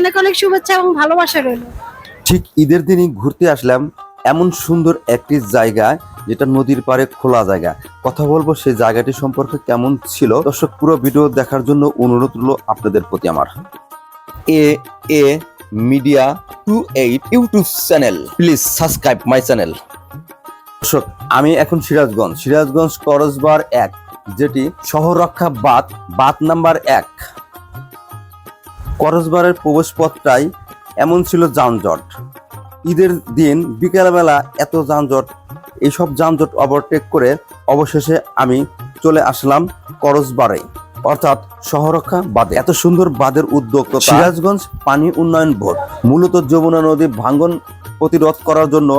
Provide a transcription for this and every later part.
অনেক অনেক শুভেচ্ছা এবং ভালোবাসা রইল। ঠিক ঈদের দিনই ঘুরতে আসলাম এমন সুন্দর একটি জায়গা যেটা নদীর পাড়ে খোলা জায়গা। কথা বলব সেই জায়গাটি সম্পর্কে কেমন ছিল? দর্শক, পুরো ভিডিও দেখার জন্য অনুরোধ রইল আপনাদের প্রতি আমার। A A media two eight YouTube channel. Please subscribe my channel. দর্শক, আমি এখন সিরাজগঞ্জ। সিরাজগঞ্জ করজবার এক, যেটি শহর রক্ষা বাত বাত নাম্বার এক। করজবারের প্রবেশপথটাই এমন ছিল যানজট। ঈদের দিন বিকেলবেলা এত যানজট এইসব যানজট ওভারটেক করে অবশেষে আমি চলে আসলাম করজবারে অর্থাৎ শহরক্ষা বাদে এত সুন্দর বাদের উদ্যোক্তা সিরাজগঞ্জ পানি উন্নয়ন বোর্ড। মূলত যমুনা নদী ভাঙ্গন প্রতিরোধ করার জন্য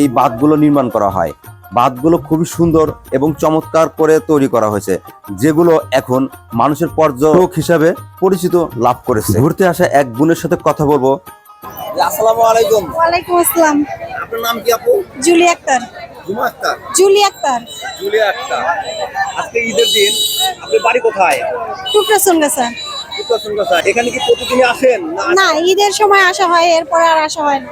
এই বাঁধগুলো নির্মাণ করা হয়। বাঁধগুলো খুবই সুন্দর এবং চমৎকার করে তৈরি করা হয়েছে যেগুলো এখন মানুষের পর্যটক হিসাবে পরিচিত লাভ করেছে। ঘুরতে আসা এক বোনের সাথে কথা বলব। আসসালামু আলাইকুম। ওয়ালাইকুম আসসালাম। আপনার নাম কি আপু? জুলি আক্তার। জুমা আক্তার। জুলি আক্তার। আজকে ঈদের দিন আপনি বাড়ি কোথায়? টুকরা গেছে উত্তর কথা এখানে কি প্রতিদিনই আসেন? না না ঈদের সময় আসা হয় এরপর আর আসা হয় না।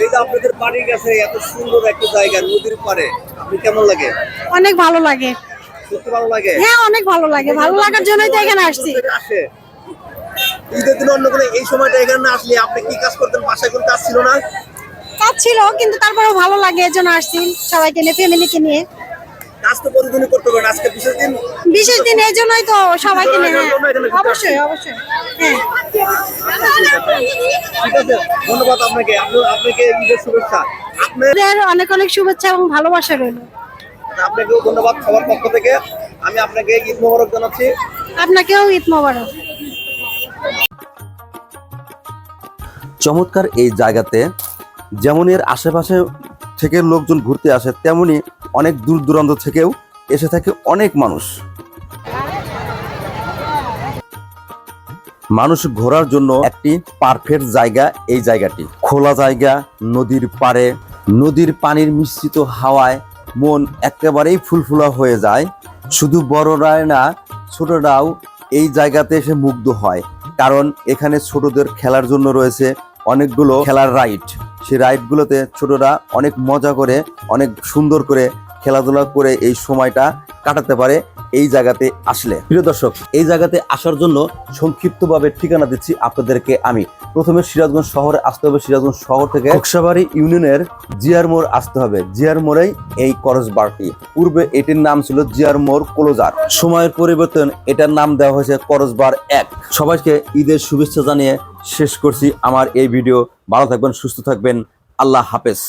এই যে আপনাদের বাড়ির কাছে এত সুন্দর একটা জায়গা নদীর পাড়ে আপনি কেমন লাগে? অনেক ভালো লাগে। সত্যি ভালো লাগে? হ্যাঁ অনেক ভালো লাগে। ভালো লাগার জন্যই তো এখানে আসছি। আসে? ঈদের দিন অন্য কোনো এই সময়টা এখানে না আসলে আপনি কি কাজ করতেন? বাসায় কোনো কাজ ছিল না? কাজ ছিল কিন্তু তারপরেও ভালো লাগে এর জন্য আসছি সবাইকে নিয়ে ফ্যামিলিকে নিয়ে। কাজ তো প্রতিদিনই করতে পারেন আজকে বিশেষ দিন? বিশেষ দিন এই জন্যই তো সবাইকে নিয়ে হ্যাঁ। অবশ্যই অবশ্যই। হ্যাঁ। ঠিক আছে ধন্যবাদ আপনাকে। আপনাকে ঈদের শুভেচ্ছা। আপনার ঈদের অনেক অনেক শুভেচ্ছা এবং ভালোবাসা রইল। আপনাকেও ধন্যবাদ সবার পক্ষ থেকে। আমি আপনাকে ঈদ মোবারক জানাচ্ছি। আপনাকেও ঈদ মোবারক। চমৎকার এই জায়গাতে যেমন এর আশেপাশে থেকে লোকজন ঘুরতে আসে তেমনি অনেক দূর দূরান্ত থেকেও এসে থাকে অনেক মানুষ। মানুষ ঘোরার জন্য একটি পারফেক্ট জায়গা এই জায়গাটি। খোলা জায়গা, নদীর পাড়ে, নদীর পানির মিশ্রিত হাওয়ায় মন একেবারেই ফুলফুলা হয়ে যায়। শুধু বড়রাই না, ছোটরাও এই জায়গাতে এসে মুগ্ধ হয়। কারণ এখানে ছোটদের খেলার জন্য রয়েছে অনেকগুলো খেলার রাইড। সেই রাইডগুলোতে ছোটরা অনেক মজা করে, অনেক সুন্দর করে খেলাধুলা করে এই সময়টা কাটাতে পারে। এই জায়গাতে আসলে। প্রিয় দর্শক, এই জায়গাতে আসার জন্য সংক্ষিপ্তভাবে ঠিকানা দিচ্ছি আপনাদেরকে আমি। প্রথমে সিরাজগঞ্জ শহরে আসতে হবে। সিরাজগঞ্জ শহর থেকে কক্সাবাড়ি ইউনিয়নের জিয়ার মোড় আসতে হবে। জিয়ার মোড়েই এই করস বারটি। পূর্বে এটির নাম ছিল জিয়ার মোড় ক্লোজার। সময়ের পরিবর্তন, এটার নাম দেওয়া হয়েছে করস বার এক। সবাইকে ঈদের শুভেচ্ছা জানিয়ে শেষ করছি আমার এই ভিডিও। ভালো থাকবেন, সুস্থ থাকবেন। আল্লাহ হাফেজ।